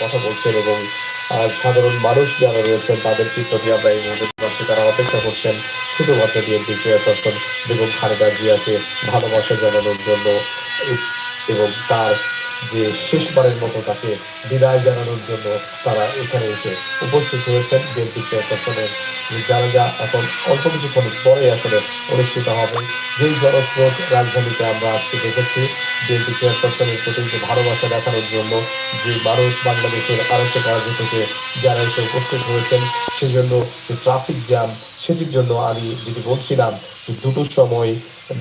কথা বলছেন এবং সাধারণ মানুষ যারা রয়েছেন, তাদের চিত্রটি আমরা এই মুহূর্তে পাচ্ছি তারা অপেক্ষা করছেন শুধুমাত্র বিএনপি চেয়ারপারসন বেগম খালেদা জিয়াকে ভালোবাসা জানানোর জন্য এবং তার যে শেষবারের মতো তাকে বিদায় জানানোর জন্য তারা এখানে এসে উপস্থিত হয়েছেন বিএনপি চেয়ারপারসনের যারা যা এখন অল্প কিছুক্ষণ পরে আসলে অনুষ্ঠিত হবে। যেই জনস্রোত রাজধানীতে আমরা আজকে দেখেছি, বিএনপি চেয়ারপারসনের প্রতি যে ভালোবাসা দেখানোর জন্য যে মানুষ বাংলাদেশের আরোগ্য কার্য থেকে যারা এসে উপস্থিত হয়েছেন, সেজন্য ট্রাফিক জ্যাম সেটির জন্য আমি যেটি বলছিলাম যে দুটোর সময়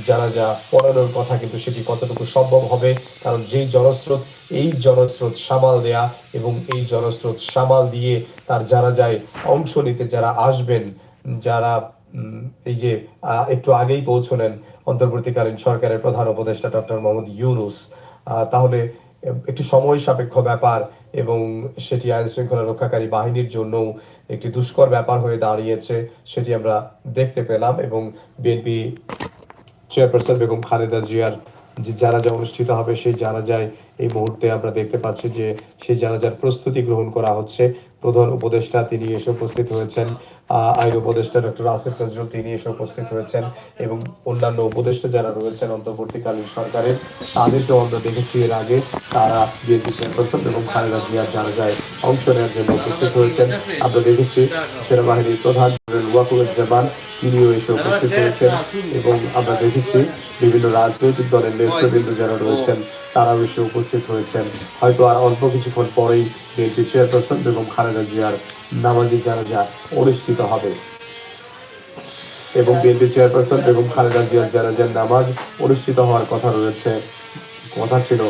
যারা যা পড়ানোর কথা কিন্তু সেটি কতটুকু সম্ভব হবে, কারণ যেই জলস্রোত, এই জলস্রোত সামাল দেয়া এবং এই জলস্রোত সামাল দিয়ে তার যারা যায় অংশ নিতে, যারা আসবেন, যারা এই যে একটু আগেই পৌঁছলেন অন্তর্বর্তীকালীন সরকারের প্রধান উপদেষ্টা ডক্টর মোহাম্মদ ইউনুস। তাহলে একটি সময় সাপেক্ষ ব্যাপার এবং সেটি আইন শৃঙ্খলা রক্ষাকারী বাহিনীর জন্য একটি দুষ্কর ব্যাপার হয়ে দাঁড়িয়েছে, সেটি আমরা দেখতে পেলাম এবং বিএনপি চেয়ারপারসন বেগম খালেদা জিয়ার যে জানাজা অনুষ্ঠিত হবে, সেই জানাজায় এই মুহূর্তে আমরা দেখতে পাচ্ছি যে সেই জানাজার প্রস্তুতি গ্রহণ করা হচ্ছে। প্রধান উপদেষ্টা তিনি এসে উপস্থিত হয়েছেন। আইন উপদেষ্টা ডক্টর আসিফ নজরুল তিনি এসে উপস্থিত হয়েছেন এবং অন্যান্য উপদেষ্টা যারা রয়েছেন অন্তর্বর্তীকালীন সরকারের, তাদেরকেও আমরা দেখেছি এর আগে। তারা বিএনপি চেয়ারপারসন এবং খালেদা জিয়ার জানাজায় অংশ নেওয়ার জন্য উপস্থিত হয়েছেন আমরা দেখেছি সেনাবাহিনীর প্রধান ওয়াকুরুজ্জামান তিনিও এসে উপস্থিত হয়েছেন এবং আমরা দেখেছি বিভিন্ন রাজনৈতিক দলের নেতৃবৃন্দ যারা রয়েছেন, তারাও এসে উপস্থিত হয়েছেন। হয়তো আর অল্প কিছুক্ষণ পরেই বিএনপি চেয়ারপারসন এবং খালেদা জিয়ার নামাজি জানাজা অনুষ্ঠিত হবে। এবং বিএনপি চেয়ারপারসন এবং খালেদা জিয়ার জানাজার নামাজ অনুষ্ঠিত হওয়ার কথা রয়েছে। কথা ছিল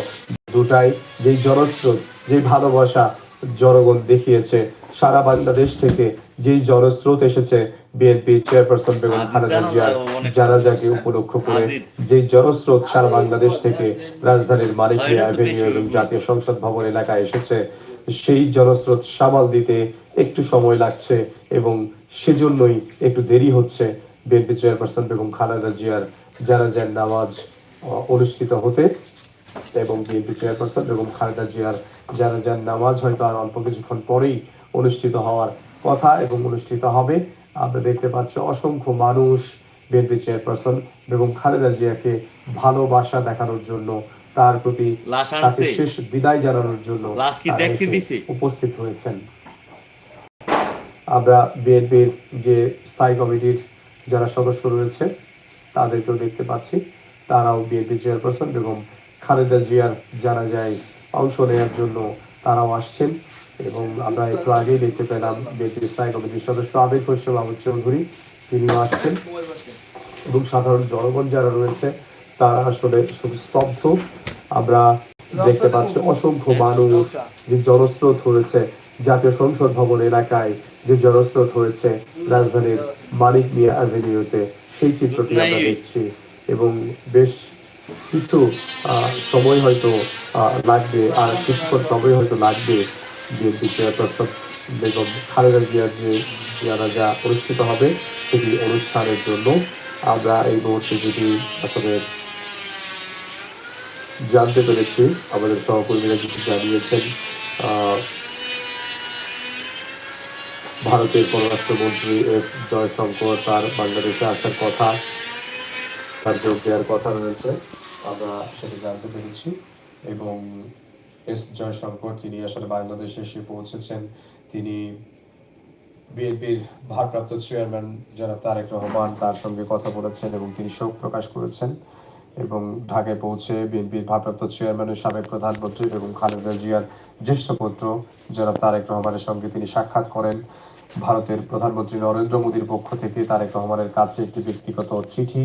দুটাই, যেই জনস্রোত, যেই ভালোবাসা জনগণ দেখিয়েছে। সারা বাংলাদেশ থেকে যেই জনস্রোত এসেছে বিএনপি চেয়ারপারসন বেগম খালেদা জিয়ার জানাজাকে উপলক্ষ করে যেই জনস্রোত সারা বাংলাদেশ থেকে রাজধানীর মানিকমিয়া অ্যাভিনিউ এবং জাতীয় সংসদ ভবন এলাকায় এসেছে। সেই জনস্রোত সামাল দিতে একটু সময় লাগছে এবং সেজন্যই একটু দেরি হচ্ছে বিএনপি চেয়ারপারসন বেগম খালেদা জিয়ার জানাজার নামাজ অনুষ্ঠিত হতে। এবং বিএনপি চেয়ারপারসন বেগম খালেদা জিয়ার জানাজার নামাজ হয়তো আর অল্প কিছুক্ষণ পরেই অনুষ্ঠিত হওয়ার কথা এবং অনুষ্ঠিত হবে। আমরা দেখতে পাচ্ছি অসংখ্য মানুষ বিএনপি চেয়ারপারসন বেগম খালেদা জিয়াকে ভালোবাসা দেখানোর জন্য তার প্রতি তাকে শেষ বিদায় জানানোর জন্য? উপস্থিত হয়েছেন। আমরা বিএনপির যে স্থায়ী কমিটির যারা সদস্য রয়েছে তাদেরকেও দেখতে পাচ্ছি। তারাও বিএনপি চেয়ারপারসন বেগম খালেদা জিয়ার জানা যায় অংশ নেওয়ার জন্য তারাও আসছেন এবং আমরা একটু আগেই দেখতে পেলাম বিএনপির স্থায়ী কমিটির সদস্য আবেদ হোসেন মাহমুদ চৌধুরী তিনিও আসছেন। এবং সাধারণ জনগণ যারা রয়েছে তারা আসলে খুব স্তব্ধ। আমরা দেখতে পাচ্ছি অসংখ্য মানুষ যে জনস্রোত হয়েছে জাতীয় সংসদ ভবন এলাকায় যে জনস্রোত হয়েছে রাজধানীর মানিক মিয়া অ্যাভিনিউতে সেই চিত্রটি আমরা দেখছি এবং বেশ কিছু সময় হয়তো লাগবে, আর কিছুক্ষণ সময় হয়তো লাগবে চেয়ারপারসন বেগম খালেদা জিয়ার যে যা অনুষ্ঠিত হবে সেটি অনুষ্ঠানের জন্য আমরা এই মুহূর্তে যেটি আসলে জানতে পেরেছি, আমাদের সহকর্মীরা যেটি জানিয়েছেন ভারতের পররাষ্ট্রমন্ত্রী এস জয়শঙ্কর তার বাংলাদেশে আসার কথা যোগ দেওয়ার কথা রয়েছে। আমরা সেটি জানতে পেরেছি। এবং এস জয়শঙ্কর, তিনি আসলে বাংলাদেশে এসে পৌঁছেছেন। তিনি বিএনপির ভারপ্রাপ্ত চেয়ারম্যান যারা তারেক রহমান তার সঙ্গে কথা বলেছেন এবং তিনি শোক প্রকাশ করেছেন। এবং ঢাকায় পৌঁছে বিএনপির ভারপ্রাপ্ত চেয়ারম্যানের সাবেক প্রধানমন্ত্রী এবং খালেদা জিয়ার জ্যেষ্ঠ পুত্র যারা তারেক রহমানের সঙ্গে তিনি সাক্ষাৎ করেন। ভারতের প্রধানমন্ত্রী নরেন্দ্র মোদীর পক্ষ থেকে তারেক রহমানের কাছে একটি ব্যক্তিগত চিঠি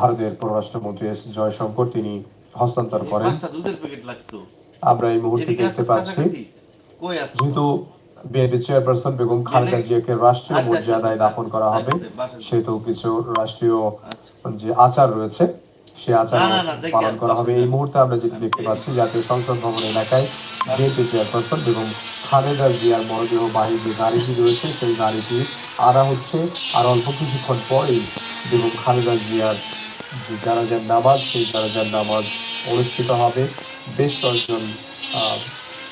ভারতের পররাষ্ট্রমন্ত্রী এস জয়শঙ্কর তিনি হস্তান্তর করেন। আমরা এই মুহূর্তে দেখতে পাচ্ছি যেহেতু বিএনপি চেয়ারপারসন বেগম খালেদা জিয়াকে রাষ্ট্রীয় আচ্ছা, আচ্ছা, মর্যাদায় আচ্ছা, দাফন করা হবে সেহেতু কিছু রাষ্ট্রীয় যে আচার রয়েছে সে আচার পালন করা হবে। এই মুহূর্তে আমরা যেটি দেখতে পাচ্ছি জাতীয় সংসদ ভবন এলাকায় বিএনপি চেয়ারপারসন এবং খালেদা জিয়ার মরদেহ বাহির যে গাড়িটি রয়েছে সেই গাড়িটি আনা হচ্ছে। আর অল্প কিছুক্ষণ পরেই বেগম খালেদা জিয়ার যে জানাজার নামাজ সেই জানাজার নামাজ অনুষ্ঠিত হবে। বেশ কয়েকজন আহ,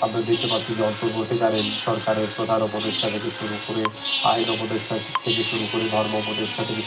আমরা দেখতে পাচ্ছি যে অন্তর্বর্তীকালীন সরকারের প্রধান উপদেষ্টা থেকে শুরু করে আইন উপদেষ্টা থেকে শুরু করে ধর্ম উপদেষ্টা থেকে